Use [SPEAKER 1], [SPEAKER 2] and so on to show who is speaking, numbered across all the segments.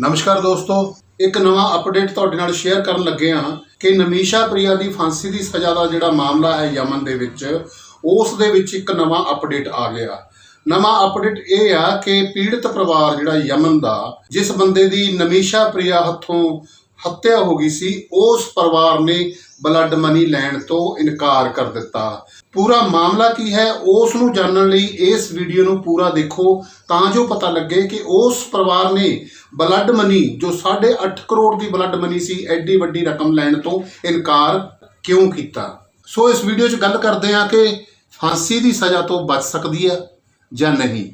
[SPEAKER 1] ਨਮਸਕਾਰ ਦੋਸਤੋ, ਇੱਕ ਨਵਾਂ ਅਪਡੇਟ ਤੁਹਾਡੇ ਨਾਲ ਸ਼ੇਅਰ ਕਰਨ ਲੱਗੇ ਹਾਂ ਕਿ ਨਮੀਸ਼ਾ ਪ੍ਰਿਆ ਦੀ ਫਾਂਸੀ ਦੀ ਸਜ਼ਾ ਦਾ ਜਿਹੜਾ ਮਾਮਲਾ ਹੈ ਯਮਨ ਦੇ ਵਿੱਚ, ਉਸ ਦੇ ਵਿੱਚ ਇੱਕ ਨਵਾਂ ਅਪਡੇਟ ਆ ਗਿਆ। ਨਵਾਂ ਅਪਡੇਟ ਇਹ ਆ ਕਿ ਪੀੜਤ ਪਰਿਵਾਰ ਜਿਹੜਾ ਯਮਨ ਦਾ, ਜਿਸ ਬੰਦੇ ਦੀ ਨਮੀਸ਼ਾ ਪ੍ਰਿਆ ਹੱਥੋਂ ਹੱਤਿਆ ਹੋ ਗਈ ਸੀ, ਉਸ ਪਰਿਵਾਰ ਨੇ ਬਲੱਡ ਮਨੀ ਲੈਣ ਤੋਂ ਇਨਕਾਰ ਕਰ ਦਿੱਤਾ। ਪੂਰਾ ਮਾਮਲਾ ਕੀ ਹੈ, ਉਸ ਨੂੰ ਜਾਣਨ ਲਈ ਇਸ ਵੀਡੀਓ ਨੂੰ ਪੂਰਾ ਦੇਖੋ ਤਾਂ ਜੋ ਪਤਾ ਲੱਗੇ ਕਿ ਉਸ ਪਰਿਵਾਰ ਨੇ ਬਲੱਡ ਮਨੀ ਜੋ 8.5 ਕਰੋੜ ਦੀ ਬਲੱਡ ਮਨੀ ਸੀ, ਐਡੀ ਵੱਡੀ ਰਕਮ ਲੈਣ ਤੋਂ ਇਨਕਾਰ ਕਿਉਂ ਕੀਤਾ? ਸੋ ਇਸ ਵੀਡੀਓ 'ਚ ਗੱਲ ਕਰਦੇ ਹਾਂ ਕਿ ਫਾਂਸੀ ਦੀ ਸਜ਼ਾ ਤੋਂ ਬਚ ਸਕਦੀ ਹੈ ਜਾਂ ਨਹੀਂ।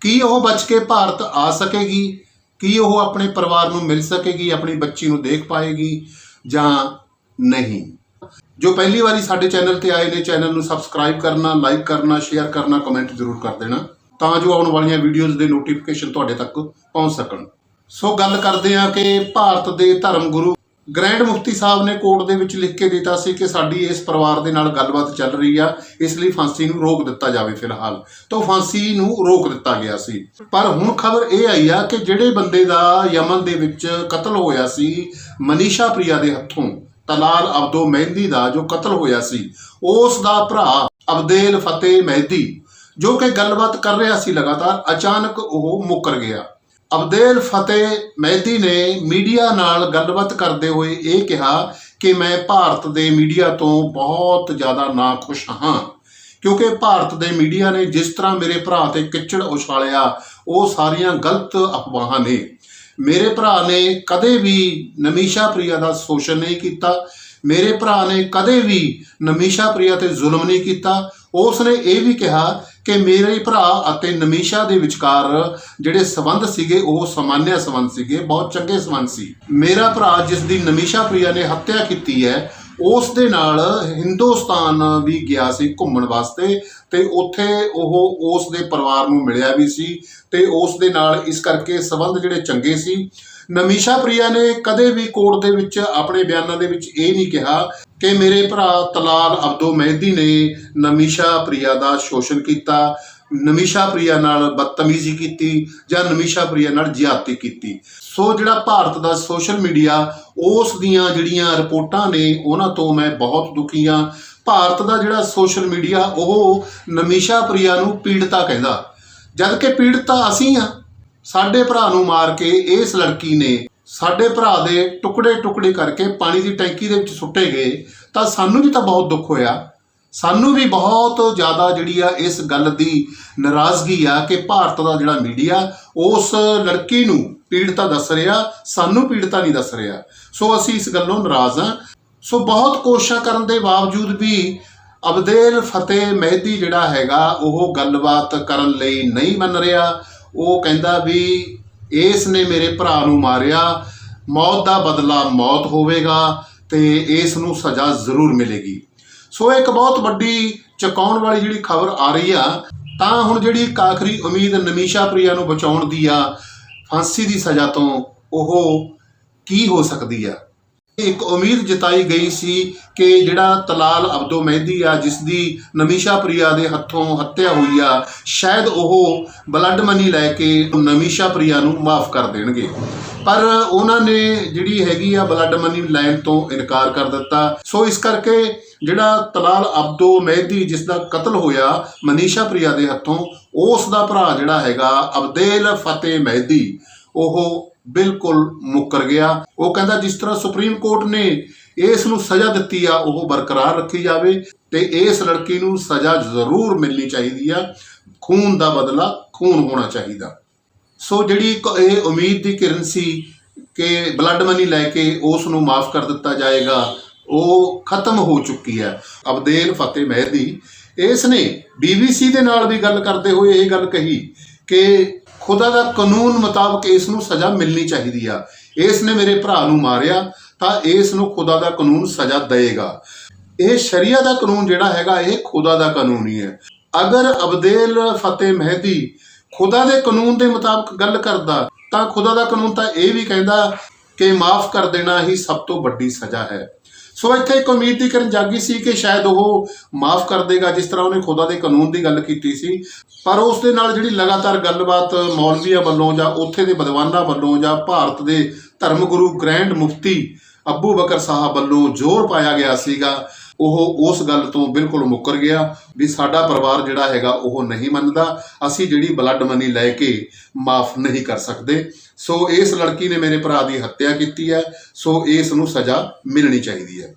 [SPEAKER 1] ਕੀ ਉਹ ਬਚ ਕੇ ਭਾਰਤ ਆ ਸਕੇਗੀ? ਕੀ ਉਹ ਆਪਣੇ ਪਰਿਵਾਰ ਨੂੰ ਮਿਲ ਸਕੇਗੀ, ਆਪਣੀ ਬੱਚੀ ਨੂੰ ਦੇਖ ਪਾਏਗੀ ਜਾਂ ਨਹੀਂ? ਜੋ ਪਹਿਲੀ ਵਾਰੀ ਸਾਡੇ ਚੈਨਲ ਤੇ ਆਏ ਨੇ, ਚੈਨਲ ਨੂੰ ਸਬਸਕ੍ਰਾਈਬ ਕਰਨਾ, ਲਾਈਕ ਕਰਨਾ, ਸ਼ੇਅਰ ਕਰਨਾ, ਕਮੈਂਟ ਜ਼ਰੂਰ ਕਰ ਦੇਣਾ ਤਾਂ ਜੋ ਆਉਣ ਵਾਲੀਆਂ ਵੀਡੀਓਜ਼ ਦੇ ਨੋਟੀਫਿਕੇਸ਼ਨ ਤੁਹਾਡੇ ਤੱਕ ਪਹੁੰਚ ਸਕਣ। ਸੋ ਗੱਲ ਕਰਦੇ ਹਾਂ ਕਿ ਭਾਰਤ ਦੇ ਧਰਮ ਗੁਰੂ ਗ੍ਰੈਂਡ ਮੁਫਤੀ ਸਾਹਿਬ ਨੇ ਕੋਰਟ ਦੇ ਵਿੱਚ ਲਿਖ ਕੇ ਦਿੱਤਾ ਸੀ ਕਿ ਸਾਡੀ ਇਸ ਪਰਿਵਾਰ ਦੇ ਨਾਲ ਗੱਲਬਾਤ ਚੱਲ ਰਹੀ ਆ, ਇਸ ਲਈ ਫਾਂਸੀ ਨੂੰ ਰੋਕ ਦਿੱਤਾ ਜਾਵੇ ਫਿਲਹਾਲ। ਤਾਂ ਫਾਂਸੀ ਨੂੰ ਰੋਕ ਦਿੱਤਾ ਗਿਆ ਸੀ। ਪਰ ਹੁਣ ਖਬਰ ਇਹ ਆਈ ਆ ਕਿ ਜਿਹੜੇ ਬੰਦੇ ਦਾ ਯਮਨ ਦੇ ਵਿੱਚ ਕਤਲ ਹੋਇਆ ਸੀ, ਮਨੀਸ਼ਾ ਪ੍ਰਿਆ ਦੇ ਹੱਥੋਂ ਤਲਾਲ ਅਬਦੋ ਮਹਿੰਦੀ ਦਾ ਜੋ ਕਤਲ ਹੋਇਆ ਸੀ, ਉਸ ਦਾ ਭਰਾ ਅਬਦੇਲ ਫਤਿਹ ਮਹਿਦੀ, ਜੋ ਕਿ ਗੱਲਬਾਤ ਕਰ ਰਿਹਾ ਸੀ ਲਗਾਤਾਰ, ਅਚਾਨਕ ਉਹ ਮੁੱਕਰ ਗਿਆ। ਅਬਦੇਲ ਫਤਿਹ ਮਹਿਦੀ ਨੇ ਮੀਡੀਆ ਨਾਲ ਗੱਲਬਾਤ ਕਰਦੇ ਹੋਏ ਇਹ ਕਿਹਾ ਕਿ ਮੈਂ ਭਾਰਤ ਦੇ ਮੀਡੀਆ ਤੋਂ ਬਹੁਤ ਜ਼ਿਆਦਾ ਨਾਖੁਸ਼ ਹਾਂ। ਕਿਉਂਕਿ ਭਾਰਤ ਦੇ ਮੀਡੀਆ ਨੇ ਜਿਸ ਤਰ੍ਹਾਂ ਮੇਰੇ ਭਰਾ ਤੇ ਕਿਚੜ ਉਛਾਲਿਆ, ਉਹ ਸਾਰੀਆਂ ਗਲਤ ਅਫਵਾਹਾਂ ਨੇ। ਮੇਰੇ ਭਰਾ ਨੇ ਕਦੇ ਵੀ ਨਮੀਸ਼ਾ ਪ੍ਰਿਆ ਦਾ ਸ਼ੋਸ਼ਣ ਨਹੀਂ ਕੀਤਾ। ਮੇਰੇ ਭਰਾ ਨੇ ਕਦੇ ਵੀ ਨਮੀਸ਼ਾ ਪ੍ਰਿਆ ਤੇ ਜ਼ੁਲਮ ਨਹੀਂ ਕੀਤਾ। ਉਸ ਨੇ ਇਹ ਵੀ ਕਿਹਾ ਕਿ ਮੇਰੇ ਭਰਾ ਅਤੇ ਨਮੀਸ਼ਾ ਦੇ ਵਿਚਕਾਰ ਜਿਹੜੇ ਸਬੰਧ ਸੀਗੇ, ਉਹ ਸਮਾਨਿਆ ਸਬੰਧ ਸੀਗੇ, ਬਹੁਤ ਚੰਗੇ ਸਬੰਧ ਸੀ। ਮੇਰਾ ਭਰਾ ਜਿਸ ਦੀ ਨਮੀਸ਼ਾ ਪ੍ਰਿਆ ਨੇ ਹੱਤਿਆ ਕੀਤੀ ਹੈ, ਉਸ ਦੇ ਨਾਲ ਹਿੰਦੁਸਤਾਨ ਵੀ ਗਿਆ ਸੀ ਘੁੰਮਣ ਵਾਸਤੇ ਤੇ ਉੱਥੇ ਉਹ ਉਸ ਦੇ ਪਰਿਵਾਰ ਨੂੰ ਮਿਲਿਆ ਵੀ ਸੀ ਤੇ ਉਸ ਦੇ ਨਾਲ ਇਸ ਕਰਕੇ ਸਬੰਧ ਜਿਹੜੇ ਚੰਗੇ ਸੀ। ਨਮੀਸ਼ਾ ਪ੍ਰਿਆ ਨੇ ਕਦੇ ਵੀ ਕੋਰਟ ਦੇ ਵਿੱਚ ਆਪਣੇ ਬਿਆਨਾਂ ਦੇ ਵਿੱਚ ਇਹ ਨਹੀਂ ਕਿਹਾ ਕਿ ਮੇਰੇ ਭਰਾ ਤਲਾਲ ਅਬਦੋ ਮਹਿਦੀ ਨੇ ਨਮੀਸ਼ਾ ਪ੍ਰਿਆ ਦਾ ਸ਼ੋਸ਼ਣ ਕੀਤਾ, ਨਮੀਸ਼ਾ ਪ੍ਰਿਆ ਨਾਲ ਬਦਤਮੀਜ਼ੀ ਕੀਤੀ ਜਾਂ ਨਮੀਸ਼ਾ ਪ੍ਰਿਆ ਨਾਲ ਜ਼ਿਆਦਤੀ ਕੀਤੀ। ਸੋ ਜਿਹੜਾ ਭਾਰਤ ਦਾ ਸੋਸ਼ਲ ਮੀਡੀਆ, ਉਸ ਦੀਆਂ ਜਿਹੜੀਆਂ ਰਿਪੋਰਟਾਂ ਨੇ, ਉਹਨਾਂ ਤੋਂ ਮੈਂ ਬਹੁਤ ਦੁਖੀ ਹਾਂ। ਭਾਰਤ ਦਾ ਜਿਹੜਾ ਸੋਸ਼ਲ ਮੀਡੀਆ, ਉਹ ਨਮੀਸ਼ਾ ਪ੍ਰਿਆ ਨੂੰ ਪੀੜਤਾ ਕਹਿੰਦਾ। ਜਦ ਕਿ ਪੀੜਤਾ ਅਸੀਂ ਆ ਸਾਡੇ ਭਰਾ ਨੂੰ ਮਾਰ ਕੇ ਇਸ ਲੜਕੀ ਨੇ ਸਾਡੇ ਭਰਾ ਦੇ ਟੁਕੜੇ ਟੁਕੜੇ ਕਰਕੇ ਪਾਣੀ ਦੀ ਟੈਂਕੀ ਦੇ ਵਿੱਚ ਸੁੱਟੇ ਗਏ, ਤਾਂ ਸਾਨੂੰ ਵੀ ਤਾਂ ਬਹੁਤ ਦੁੱਖ ਹੋਇਆ। ਸਾਨੂੰ ਵੀ ਬਹੁਤ ਜ਼ਿਆਦਾ ਜਿਹੜੀ ਆ ਇਸ ਗੱਲ ਦੀ ਨਾਰਾਜ਼ਗੀ ਆ ਕਿ ਭਾਰਤ ਦਾ ਜਿਹੜਾ ਮੀਡੀਆ, ਉਸ ਲੜਕੀ ਨੂੰ ਪੀੜਤਾ ਦੱਸ ਰਿਹਾ, ਸਾਨੂੰ ਪੀੜਤਾ ਨਹੀਂ ਦੱਸ ਰਿਹਾ। ਸੋ ਅਸੀਂ ਇਸ ਗੱਲੋਂ ਨਾਰਾਜ਼ ਹਾਂ ਸੋ ਬਹੁਤ ਕੋਸ਼ਿਸ਼ਾਂ ਕਰਨ ਦੇ ਬਾਵਜੂਦ ਵੀ ਅਬਦੇਲ ਫਤਿਹ ਮਹਿਦੀ ਜਿਹੜਾ ਹੈਗਾ, ਉਹ ਗੱਲਬਾਤ ਕਰਨ ਲਈ ਨਹੀਂ ਮੰਨ ਰਿਹਾ। ਉਹ ਕਹਿੰਦਾ ਵੀ ਇਸ ਨੇ ਮੇਰੇ ਭਰਾ ਨੂੰ ਮਾਰਿਆ। ਮੌਤ ਦਾ ਬਦਲਾ ਮੌਤ ਹੋਵੇਗਾ ਤੇ ਇਸ ਨੂੰ ਸਜ਼ਾ ਜ਼ਰੂਰ ਮਿਲੇਗੀ। ਸੋ ਇੱਕ ਬਹੁਤ ਵੱਡੀ ਚਕਾਉਣ ਵਾਲੀ ਜਿਹੜੀ ਖਬਰ ਆ ਰਹੀ ਆ, ਤਾਂ ਹੁਣ ਜਿਹੜੀ ਇੱਕ ਆਖਰੀ ਉਮੀਦ ਨਮੀਸ਼ਾ ਪ੍ਰਿਆ ਨੂੰ ਬਚਾਉਣ ਦੀ ਆ, ਫਾਂਸੀ ਦੀ ਸਜ਼ਾ ਤੋਂ ਉਹ ਕੀ ਹੋ ਸਕਦੀ ਆ? ਇੱਕ ਉਮੀਦ ਜਤਾਈ ਗਈ ਸੀ ਕਿ ਜਿਹੜਾ ਤਲਾਲ ਅਬਦੋ ਮਹਿੰਦੀ ਆ, ਜਿਸ ਦੀ ਨਮੀਸ਼ਾ ਪ੍ਰਿਆ ਦੇ ਹੱਥੋਂ ਹੱਤਿਆ ਹੋਈ ਆ, ਸ਼ਾਇਦ ਉਹ ਬਲੱਡ ਮਨੀ ਲੈ ਕੇ ਨਮੀਸ਼ਾ ਪ੍ਰਿਆ ਨੂੰ ਮਾਫ ਕਰ ਦੇਣਗੇ। ਪਰ ਉਹਨਾਂ ਨੇ ਜਿਹੜੀ ਹੈਗੀ ਆ ਬਲੱਡ ਮਨੀ ਲੈਣ ਤੋਂ ਇਨਕਾਰ ਕਰ ਦਿੱਤਾ। ਸੋ ਇਸ ਕਰਕੇ ਜਿਹੜਾ ਤਲਾਲ ਅਬਦੋ ਮਹਿਦੀ, ਜਿਸ ਦਾ ਕਤਲ ਹੋਇਆ ਮਨੀਸ਼ਾ ਪ੍ਰਿਆ ਦੇ ਹੱਥੋਂ, ਉਸ ਦਾ ਭਰਾ ਜਿਹੜਾ ਹੈਗਾ ਅਬਦੇਲ ਫਤਿਹ ਮਹਿਦੀ, ਉਹ ਬਿਲਕੁਲ ਮੁੱਕਰ ਗਿਆ। ਉਹ ਕਹਿੰਦਾ, ਜਿਸ ਤਰ੍ਹਾਂ ਸੁਪਰੀਮ ਕੋਰਟ ਨੇ ਇਸ ਨੂੰ ਸਜ਼ਾ ਦਿੱਤੀ ਆ, ਉਹ ਬਰਕਰਾਰ ਰੱਖੀ ਜਾਵੇ ਤੇ ਇਸ ਲੜਕੀ ਨੂੰ ਸਜ਼ਾ ਜ਼ਰੂਰ ਮਿਲਣੀ ਚਾਹੀਦੀ ਆ। ਖੂਨ ਦਾ ਬਦਲਾ ਖੂਨ ਹੋਣਾ ਚਾਹੀਦਾ। ਸੋ ਜਿਹੜੀ ਇੱਕ ਇਹ ਉਮੀਦ ਦੀ ਕਿਰਨ ਸੀ ਕਿ ਬਲੱਡ ਮਨੀ ਲੈ ਕੇ ਉਸ ਨੂੰ ਮਾਫ ਕਰ ਦਿੱਤਾ ਜਾਏਗਾ, ਉਹ ਖਤਮ ਹੋ ਚੁੱਕੀ ਹੈ। ਅਬਦੇਲ ਫਤਿਹ ਮਹਿਦੀ, ਇਸ ਨੇ ਬੀਬੀਸੀ ਦੇ ਨਾਲ ਵੀ ਗੱਲ ਕਰਦੇ ਹੋਏ ਇਹ ਗੱਲ ਕਹੀ ਕਿ ਖੁਦਾ ਦਾ ਕਾਨੂੰਨ ਮੁਤਾਬਕ ਇਸ ਨੂੰ ਸਜ਼ਾ ਮਿਲਣੀ ਚਾਹੀਦੀ ਆ। ਇਸ ਨੇ ਮੇਰੇ ਭਰਾ ਨੂੰ ਮਾਰਿਆ, ਤਾਂ ਇਸ ਨੂੰ ਖੁਦਾ ਦਾ ਕਾਨੂੰਨ ਸਜ਼ਾ ਦੇਏਗਾ ਇਹ ਸ਼ਰੀਆ ਦਾ ਕਾਨੂੰਨ ਜਿਹੜਾ ਹੈਗਾ, ਇਹ ਖੁਦਾ ਦਾ ਕਾਨੂੰਨ ਹੀ ਹੈ। ਅਗਰ ਅਬਦੇਲ ਫਤਿਹ ਮਹਿਦੀ ਖੁਦਾ ਦੇ ਕਾਨੂੰਨ ਦੇ ਮੁਤਾਬਕ ਗੱਲ ਕਰਦਾ, ਤਾਂ ਖੁਦਾ ਦਾ ਕਾਨੂੰਨ ਤਾਂ ਇਹ ਵੀ ਕਹਿੰਦਾ ਕਿ ਮਾਫ ਕਰ ਦੇਣਾ ਹੀ ਸਭ ਤੋਂ ਵੱਡੀ ਸਜ਼ਾ ਹੈ। ਸੋ ਇੱਥੇ ਇੱਕ ਉਮੀਦ ਦੀ ਕਰਨ ਜਾਗੀ ਸੀ ਕਿ ਸ਼ਾਇਦ ਉਹ ਮਾਫ ਕਰ ਦੇਗਾ, ਜਿਸ ਤਰ੍ਹਾਂ ਉਹਨੇ ਖੁਦਾ ਦੇ ਕਾਨੂੰਨ ਦੀ ਗੱਲ ਕੀਤੀ ਸੀ। ਪਰ ਉਸ ਦੇ ਨਾਲ ਜਿਹੜੀ ਲਗਾਤਾਰ ਗੱਲਬਾਤ ਮੌਲਵੀਆਂ ਵੱਲੋਂ ਜਾਂ ਉੱਥੇ ਦੇ ਵਿਦਵਾਨਾਂ ਵੱਲੋਂ ਜਾਂ ਭਾਰਤ ਦੇ ਧਰਮ ਗੁਰੂ ਗ੍ਰੈਂਡ ਮੁਫਤੀ ਅੱਬੂ ਬਕਰ ਸਾਹਿਬ ਵੱਲੋਂ ਜ਼ੋਰ ਪਾਇਆ ਗਿਆ ਸੀਗਾ ਉਹ ਉਸ ਗੱਲ ਤੋਂ ਬਿਲਕੁਲ ਮੁੱਕਰ ਗਿਆ ਵੀ ਸਾਡਾ ਪਰਿਵਾਰ ਜਿਹੜਾ ਹੈਗਾ ਉਹ ਨਹੀਂ ਮੰਨਦਾ। ਅਸੀਂ ਜਿਹੜੀ ਬਲੱਡ ਮਨੀ ਲੈ ਕੇ ਮਾਫ ਨਹੀਂ ਕਰ ਸਕਦੇ। ਸੋ ਇਸ ਲੜਕੀ ਨੇ ਮੇਰੇ ਭਰਾ ਦੀ ਹੱਤਿਆ ਕੀਤੀ ਹੈ। ਸੋ ਇਸ ਨੂੰ ਸਜ਼ਾ ਮਿਲਣੀ ਚਾਹੀਦੀ ਹੈ।